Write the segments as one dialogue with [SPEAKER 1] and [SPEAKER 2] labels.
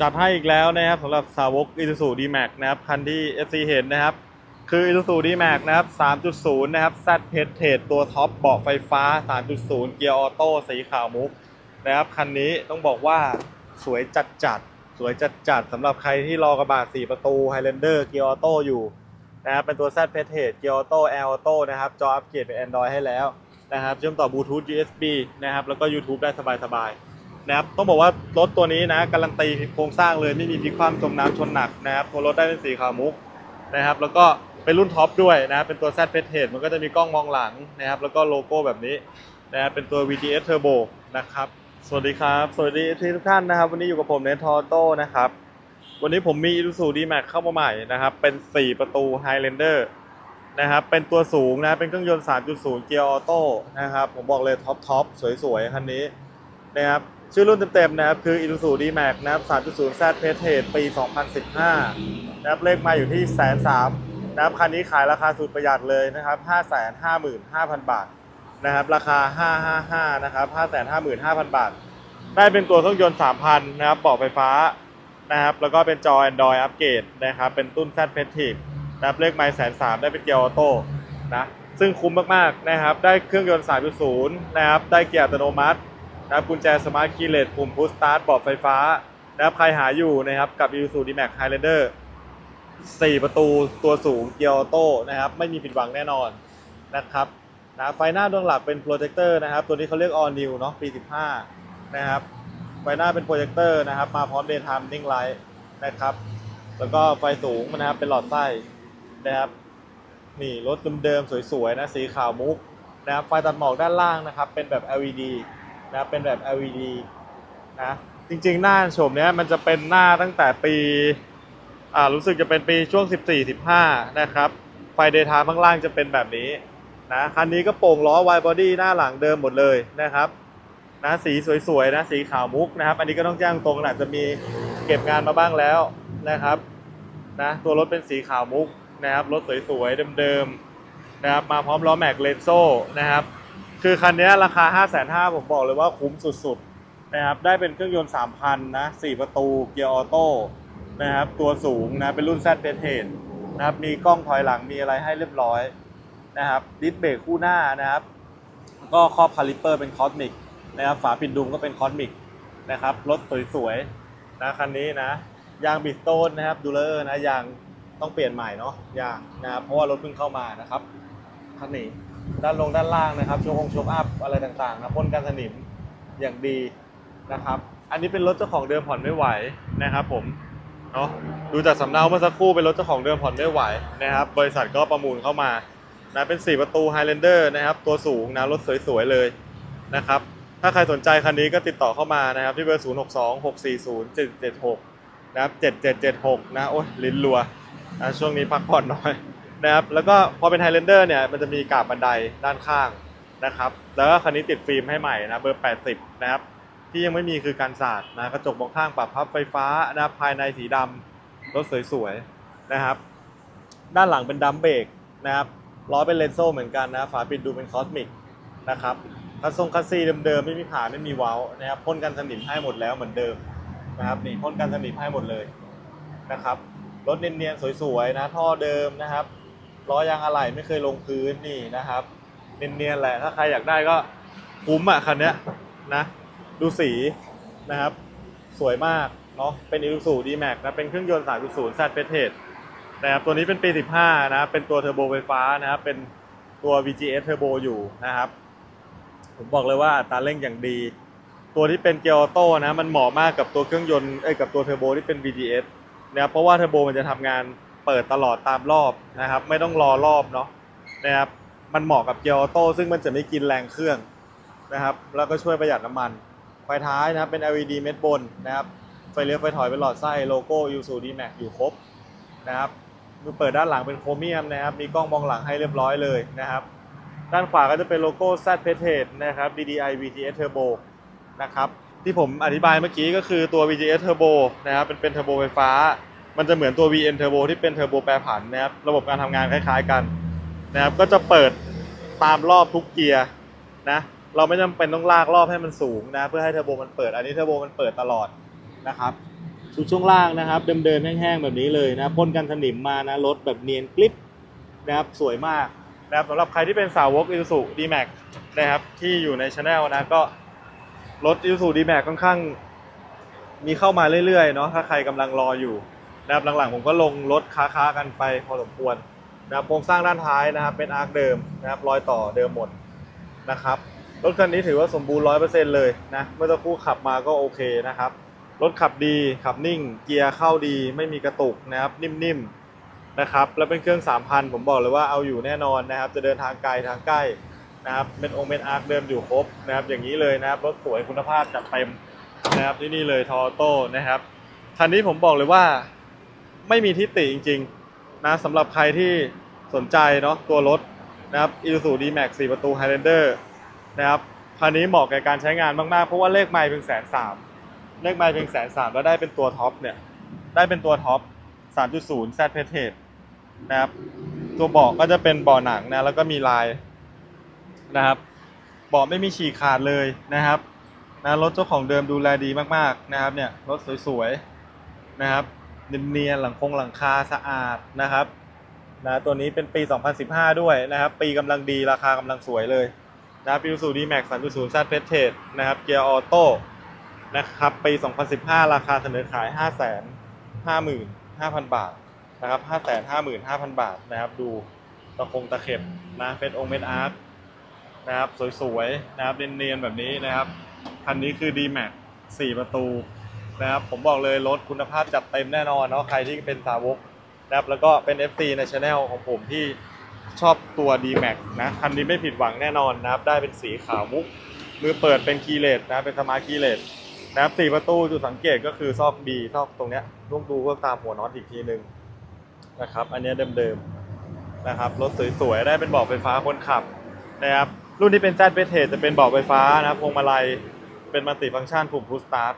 [SPEAKER 1] จัดให้อีกแล้วนะครับสำหรับสาวก Isuzu D-Max นะครับคันที่ FC เห็นนะครับ คือ Isuzu D-Max นะครับ 3.0 นะครับ Z p e t a g e ตัวท็อปเบาะไฟฟ้า 3.0 เกียร์ออโต้สีขาวมุกนะครับคันนี้ต้องบอกว่าสวยจัดจัดสวยจัดจัดสำหรับใครที่รอกระบะ4 ประตู Highlander เกียร์ออโต้อยู่นะครับเป็นตัว Z p e t a g e เกียร์ออโต้ Air Auto นะครับ จออัปเกรดเป็น Android ให้แล้วนะครับเชื่อมต่อบลูทูธ USB นะครับแล้วก็ YouTube ได้สบายๆ นะครับต้องบอกว่ารถตัวนี้นะการันตีโครงสร้างเลยไม่มีพลิกคว่ำจมน้ำชนหนักนะครับตัวรถได้เป็นสีขาวมุกนะครับ แล้วก็เป็นรุ่นท็อปด้วยนะครับเป็นตัว Z p e t a g e มันก็จะมีกล้องมองหลังนะครับ แล้วก็โลโก้แบบนี้นะครับเป็นตัว VGS Turbo นะครับ สวัสดีครับ สวัสดีทุกท่านนะครับ วันนี้อยู่กับผมเนทอโต้นะครับ วันนี้ผมมี Isuzu D-Max เข้ามาใหม่นะครับ เป็น 4 ประตู Highlander นะครับเป็นตัวสูงนะเป็นเครื่องยนต์ 3.0 เกียร์ออโต้นะครับผมบอกเลยท็อปท็อปสวยๆคันนี้นะครับ ชื่อรุ่นเต็มๆนะครับคือ Isuzu D-Max นะครับ 3.0 Z p e t a g e ปี 2015 นะครับเลขมาอยู่ที่แสนสามนะครับคันนี้ขายราคาสุดประหยัดเลยนะครับ 555,000 บาทนะครับราคา 555 นะครับ 555,000 บาท ได้เป็นตัวเครื่องยนต์ 3,000 นะครับเบาะไฟฟ้านะครับแล้วก็เป็นจอ Android อัปเกรดนะครับเป็นตุ้น Z p e t a g e นะครับเลขไมล์แสนสามได้เป็นเกียร์ออโต้นะซึ่งคุ้มมากๆนะครับได้เครื่องยนต์ 3.0 นะครับได้เกียร์อัตโนมัติ นะครับกุญแจสมาร์ทคีย์เลสปุ่มพุชสตาร์ทบอกไฟฟ้านะครับใครหาอยู่นะครับกับ Isuzu D-Max Highlander 4 ประตูตัวสูงเกียร์ออโต้นะครับไม่มีผิดหวังแน่นอนนะครับนะไฟหน้าดวงหลักเป็นโปรเจคเตอร์นะครับตัวนี้เขาเรียก All New เนาะปี 15 นะครับไฟหน้าเป็นโปรเจคเตอร์นะครับมาพร้อม Daytime Running Light นะครับแล้วก็ไฟสูงนะครับเป็นหลอดไส้นะครับนี่รถเดิมๆสวยๆนะสีขาวมุกนะครับไฟตัดหมอกด้านล่างนะครับเป็นแบบ LED นะเป็นแบบ LED นะจริงๆ หน้าโฉมเนี้ยมันจะเป็นหน้าตั้งแต่ปีอ่ารู้สึกจะเป็นปีช่วง 14-15 นะครับ ไฟเดทม์ข้างล่างจะเป็นแบบนี้นะคันนี้ก็โป่งล้อ wide body หน้าหลังเดิมหมดเลยนะครับนะสีสวยๆนะสีขาวมุกนะครับ อันนี้ก็ต้องแจ้งตรงอาจจะมีเก็บงานมาบ้างแล้วนะครับนะตัวรถเป็นสีขาวมุกนะครับรถสวยๆเดิมๆนะครับมาพร้อมล้อแม็กเลนโซ่นะครับ คือคันนี้ราคา 5 5 0 0 0ผมบอกเลยว่าคุ้มสุดๆนะครับ ได้เป็นเครื่องยนต์ 3,000 นะ 4 ประตู เกียร์ออโต้นะครับ ตัวสูงนะ เป็นรุ่น Z p e t a g e นะครับ มีกล้องถอยหลัง มีอะไรให้เรียบร้อยนะครับดิสเบรกคู่หน้านะครับ ก็ครอบคาลิเปอร์เป็นคอสมิกนะครับ ฝาปิดดุมก็เป็นคอสมิกนะครับ รถสวยๆนะคันนี้นะ ยางบิดโต้นนะครับ ดูเลอร์นะ ยางต้องเปลี่ยนใหม่เนาะ ยางนะครับ เพราะว่ารถเพิ่งเข้ามานะครับคันนี้ ด้านลงด้านล่างนะครับโชว์องโชว์อัพอะไรต่างๆนะพ่นกันสนิมอย่างดีนะครับ อันนี้เป็นรถเจ้าของเดิมผ่อนไม่ไหวนะครับ ผมเนาะดูจากสำเนาเมื่อสักครู่เป็นรถเจ้าของเดิมผ่อนไม่ไหวนะครับ บริษัทก็ประมูลเข้ามานะเป็น 4 ประตู Highlander นะครับ ตัวสูงนะรถสวยๆเลยนะครับ ถ้าใครสนใจคันนี้ก็ติดต่อเข้ามานะครับ ที่เบอร์ 0 6 2 6 4 0 7 7 6 นะครับ 7776 นะ โอ้ยลิ้นรัวนะช่วงนี้พักผ่อนหน่อย นะครับแล้วก็พอเป็น Highlander เนี่ยมันจะมีกาบบันไดด้านข้างนะครับแล้วก็คันนี้ติดฟิล์มให้ใหม่นะเบอร์ 80 นะครับที่ยังไม่มีคือการสาดนะกระจกมองข้างปรับพับไฟฟ้านะภายในสีดำรถสวยๆนะครับ ด้านหลังเป็นดัมเบรกนะครับล้อเป็นเลนโซ่เหมือนกันนะฝาปิดดูเป็นคอสมิกนะครับคัสซงคัสซีเดิมๆไม่มีผ่าไม่มีเว้านะครับพ่นกันสนิมให้หมดแล้วเหมือนเดิมนะครับนี่พ่นกันสนิมให้หมดเลยนะครับรถเนียนๆสวยๆนะท่อเดิมนะครับ ล้อยางอะไหล่ไม่เคยลงพื้นนี่นะครับเนียนๆแหละถ้าใครอยากได้ก็คุ้มอะคันเนี้ยนะดูสีนะครับ สวยมากเนาะเป็น Isuzu D-Max นะเป็นเครื่องยนต์ 3.0 Z p e t a g e นะครับตัวนี้เป็นปี 15 นะเป็นตัวเทอร์โบไฟฟ้านะครับเป็นตัว VGS Turbo อยู่นะครับ ผมบอกเลยว่าตาเร่งอย่างดี ตัวที่เป็นเกียร์ออโต้นะมันเหมาะมากกับตัวเครื่องยนต์เอ้ยกับตัวเทอร์โบที่เป็น VGS นะครับเพราะว่าเทอร์โบมันจะทำงาน เปิดตลอดตามรอบนะครับ ไม่ต้องรอรอบเนาะนะครับมันเหมาะกับเกียร์ออโต้ซึ่งมันจะไม่กินแรงเครื่องนะครับ แล้วก็ช่วยประหยัดน้ำมันไฟท้ายนะครับเป็น LED เม็ดบนนะครับไฟเลี้ยวไฟถอยเป็นหลอดไส้โลโก้ Isuzu D-Max อยู่ครบนะครับมือเปิดด้านหลังเป็นโครเมียมนะครับ มีกล้องมองหลังให้เรียบร้อยเลยนะครับ ด้านขวาก็จะเป็นโลโก้ Z p e t a g e นะครับ DDI VTS Turbo นะครับ ที่ผมอธิบายเมื่อกี้ก็คือตัว VGS Turbo นะครับ เป็นเป็นเทอร์โบไฟฟ้า มันจะเหมือนตัว VN Turbo ที่เป็นเทอร์โบแปรผันนะครับ ระบบการทำงานคล้ายๆกันนะครับ ก็จะเปิดตามรอบทุกเกียร์นะ เราไม่จำเป็นต้องลากรอบให้มันสูงนะ เพื่อให้เทอร์โบมันเปิด อันนี้เทอร์โบมันเปิดตลอดนะครับชุดช่วงล่างนะครับเดิมๆแห้งๆแบบนี้เลยนะพ่นกันสนิมมานะรถแบบเนียนกริบนะครับสวยมากนะครับสำหรับใครที่เป็นสาวก Isuzu D-Max นะครับที่อยู่ในช anel นะก็รถ Isuzu D-Max ค่อนข้างมีเข้ามาเรื่อยๆเนาะถ้าใครกำลังรออยู่ นะครับหลังๆผมก็ลงรถค้าๆกันไปพอสมควรนะครับโครงสร้างด้านท้ายนะครับเป็นอาร์คเดิมนะครับรอยต่อเดิมหมดนะครับรถคันนี้ถือว่าสมบูรณ์ร้อยเปอร์เซ็นต์เลยนะเมื่อสักครู่ขับมาก็โอเคนะครับรถขับดีขับนิ่ง เกียร์เข้าดีไม่มีกระตุกนะครับนิ่มๆนะครับแล้วเป็นเครื่อง 3,000 ผมบอกเลยว่าเอาอยู่แน่นอนนะครับ จะเดินทางไกลทางใกล้นะครับเป็นองค์เป็นอาร์คเดิมอยู่ครบนะครับ อย่างนี้เลยนะครับรถสวยคุณภาพจัดเต็มนะครับที่นี่เลยทอโต้นะครับคันนี้ผมบอกเลยว่า ไม่มีทิฏฐิจริงๆนะสำหรับใครที่สนใจเนาะตัวรถนะครับอ Isuzu D-Max 4 ประตู Highlander นะครับคันนี้เหมาะกับการใช้งานมากๆ เพราะว่าเลขไมล์เพียงแสนสามเลขไมล์เพียงแสนสามแล้วได้เป็นตัวท็อปเนี่ยได้เป็นตัวท็อป 3.0 Z p e t e นะครับตัวเบาะก็จะเป็นเบาะหนังนะแล้วก็มีลายนะครับเบาะไม่มีฉีกขาดเลยนะครับนะรถเจ้าของเดิมดูแลดีมากๆนะครับเนี่ยรถสวยๆนะครับ เนียนๆหลังคงหลังคาสะอาดนะครับนะตัวนี้เป็นปี 2015 ด้วยนะครับ ปีกำลังดีราคากำลังสวยเลยนะครับ Isuzu D-Max 3.0 Z p e t e นะครับเกียร์ออโต้นะครับปี 2015 ราคาเสนอขาย5 5 5 5 0 0 0 บาทนะครับ5 5 5 5 0 0 บาทนะครับดูตะคงตะเข็บนะเป็นองค์เมนอาร์ตนะครับสวยๆนะครับเนียนๆแบบนี้นะครับคันนี้คือ D-Max 4 ประตู นะครับผมบอกเลยรถคุณภาพจัดเต็มแน่นอนเนาะใครที่เป็นสาวกนะครับแล้วก็เป็น FC ในช anel ของผมที่ชอบตัว D-Max นะคันนี้ไม่ผิดหวังแน่นอนนะครับได้เป็นสีขาวมุก มือเปิดเป็นคีย์เลสนะเป็นสมาร์ทคีย์เลสนะครับสี่ประตูจุดสังเกตก็คือซอกดีซอกตรงเนี้ยลูกดูก็ตามหัวน็อตอีกทีหนึ่งนะครับอันนี้เดิมๆนะครับรถสวยๆได้เป็นเบาะไฟฟ้าคนขับนะครับรุ่นที่เป็น Z เ t จะเป็นเบาะไฟฟ้านะพวงมาลัยเป็นมัลติฟังก์ชันปุ่มพุชสตาร์ท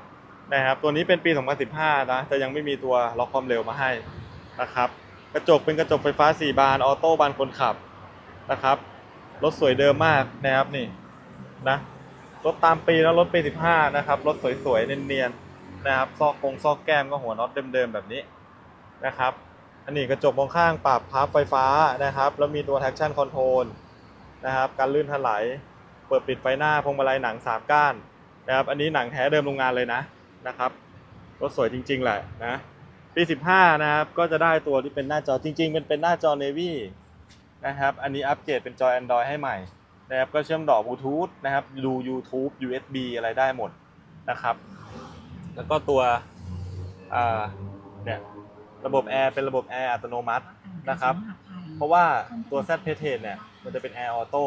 [SPEAKER 1] นะครับตัวนี้เป็นปี 2015 นะแต่ยังไม่มีตัวล็อกความเร็วมาให้นะครับกระจกเป็นกระจกไฟฟ้า 4 บานออโต้บานคนขับนะครับรถสวยเดิมมากนะครับนี่นะรถตามปีแล้วรถปี 15 นะครับรถสวยๆเนียนๆนะครับซอกคงซอกแก้มก็หัวน็อตเดิมๆแบบนี้นะครับอันนี้กระจกมองข้างปรับพับไฟฟ้านะครับ แล้วมีตัว traction control นะครับการลื่นถลายเปิดปิดไฟหน้าพวงมาลัยหนัง 3 ก้านนะครับอันนี้หนังแท้เดิมโรงงานเลยนะ นะครับรถสวยจริง ๆ แหละนะปี 15 นะครับ ก็จะได้ตัวที่เป็นหน้าจอจริง ๆ เป็นเป็นหน้าจอ Navy นะครับ อันนี้อัปเกรดเป็นจอ Android ให้ใหม่นะครับ ก็เชื่อมต่อบลูทูธนะครับ ดู YouTube USB อะไรได้หมดนะครับ แล้วก็ตัวเนี่ยระบบแอร์เป็นระบบแอร์อัตโนมัตินะครับ เพราะว่าตัว Z p a t e เนี่ย มันจะเป็นแอร์ออโต้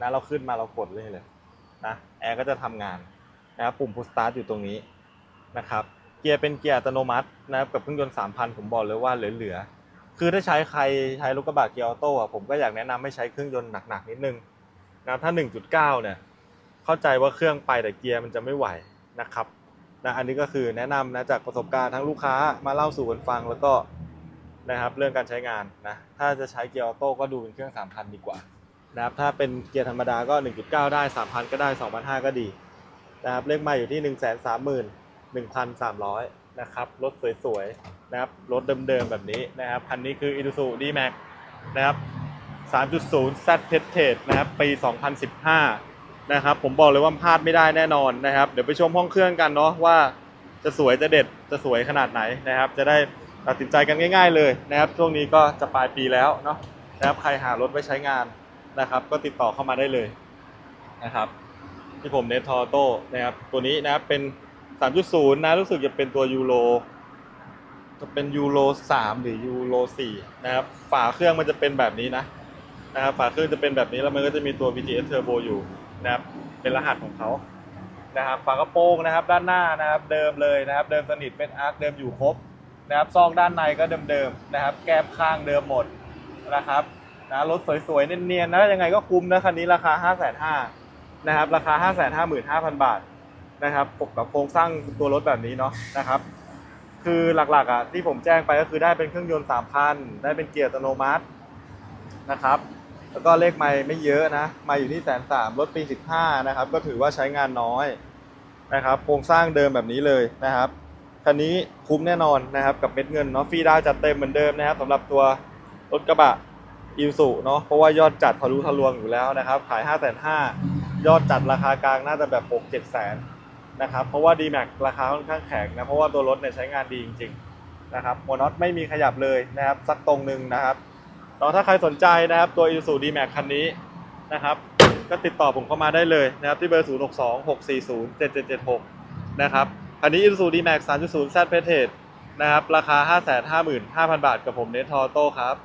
[SPEAKER 1] นะเราขึ้นมาเรากดเลยเลยนะแอร์ก็จะทำงานนะครับปุ่ม push start อยู่ตรงนี้ นะครับ เกียร์เป็นเกียร์อัตโนมัตินะครับกับเครื่องยนต์ 3,000 ผมบอกเลยว่าเหลือๆ คือถ้าใช้ใครใช้รถกระบะเกียร์ออโต้อะผมก็อยากแนะนำให้ใช้เครื่องยนต์หนักๆนิดนึงนะถ้า 1.9 เนี่ย เข้าใจว่าเครื่องไปแต่เกียร์มันจะไม่ไหวนะครับนะอันนี้ก็คือแนะนำนะจากประสบการณ์ทั้งลูกค้ามาเล่าสู่กันฟังแล้วก็นะครับเรื่องการใช้งานนะถ้าจะใช้เกียร์ออโต้ก็ดูเป็นเครื่อง 3,000 ดีกว่านะครับถ้าเป็นเกียร์ธรรมดาก็ 1.9 ได้ 3,000 ก็ได้ 2,500 ก็ดีนะครับเลขไมาอยู่ที่ 1,300 นะครับ รถสวยๆ นะครับ รถเดิมๆ แบบนี้นะครับ คันนี้คือ Isuzu D-Max นะครับ 3.0 Z p e t e นะครับ ปี 2015 นะครับ ผมบอกเลยว่าพลาดไม่ได้แน่นอนนะครับ เดี๋ยวไปชมห้องเครื่องกันเนาะว่าจะสวยจะเด็ดจะสวยขนาดไหนนะครับ จะได้ตัดสินใจกันง่าย ๆ เลยนะครับ ช่วงนี้ก็จะปลายปีแล้วเนาะนะครับ ใครหารถไว้ใช้งานนะครับ ก็ติดต่อเข้ามาได้เลยนะครับที่ผมเนททอโต้นะครับ ตัวนี้นะครับเป็น 3.0นย์นะรู้สึกจะเป็นตัวยูโรจะเป็นยูโร3หรือยูโร4นะครับฝาเครื่องมันจะเป็นแบบนี้นะนะครับฝาเครื่องจะเป็นแบบนี้แล้วมันก็จะมีตัว VGS Turbo อยู่นะครับเป็นรหัสของเขานะครับฝากระโปรงนะครับด้านหน้านะครับเดิมเลยนะครับ เดิมสนิทเป็นอาร์คเดิมอยู่ครบนะครับซองด้านในก็เดิมๆนะครับ แก้มข้างเดิมหมดนะครับนะรถสวยๆเนียนๆนะยังไงก็คุ้มนะคันนี้ราคา 5 5 0 0 0นะครับราคา 5 5 5 5 0 0 0 บาท นะครับปกับโครงสร้างตัวรถแบบนี้เนาะนะครับ คือหลักๆอะที่ผมแจ้งไปก็คือได้เป็นเครื่องยนต์3,000ได้เป็นเกียร์อัตโนมัตินะครับ แล้วก็เลขไม่ไม่เยอะนะม่อยู่ที่แสนสามรถปี15นะครับ ก็ถือว่าใช้งานน้อยนะครับ โครงสร้างเดิมแบบนี้เลยนะครับคันนี้คุ้มแน่นอนนะครับกับเม็ดเงินเนาะฟรีดาวจัดเต็มเหมือนเดิมนะครับสำหรับตัวรถกระบะอิวสุเนาะเพราะว่ายอดจัดทะลุทะลวงอยู่แล้วนะครับ ขาย 5 5 0 0 0ยอดจัดราคากลางน่าจะแบบ 6 7แสน นะครับเพราะว่า d m a x ราคาค่อนข้างแข็งนะเพราะว่าตัวรถเนี่ยใช้งานดีจริงๆนะครับหัวน็อตไม่มีขยับเลยนะครับสักตรงหนึ่งนะครับแล้วถ้าใครสนใจนะครับตัว Isuzu D-Max คันนี้นะครับก็ติดต่อผมเข้ามาได้เลยนะครับที่เบอร์ 0 6 2 6 4 0 7 7 7 6 นะครับคันนี้ Isuzu D-Max 3.0 Z p e t e นะครับราคา 555,000 บาทกับผมเนททอโต้ครับ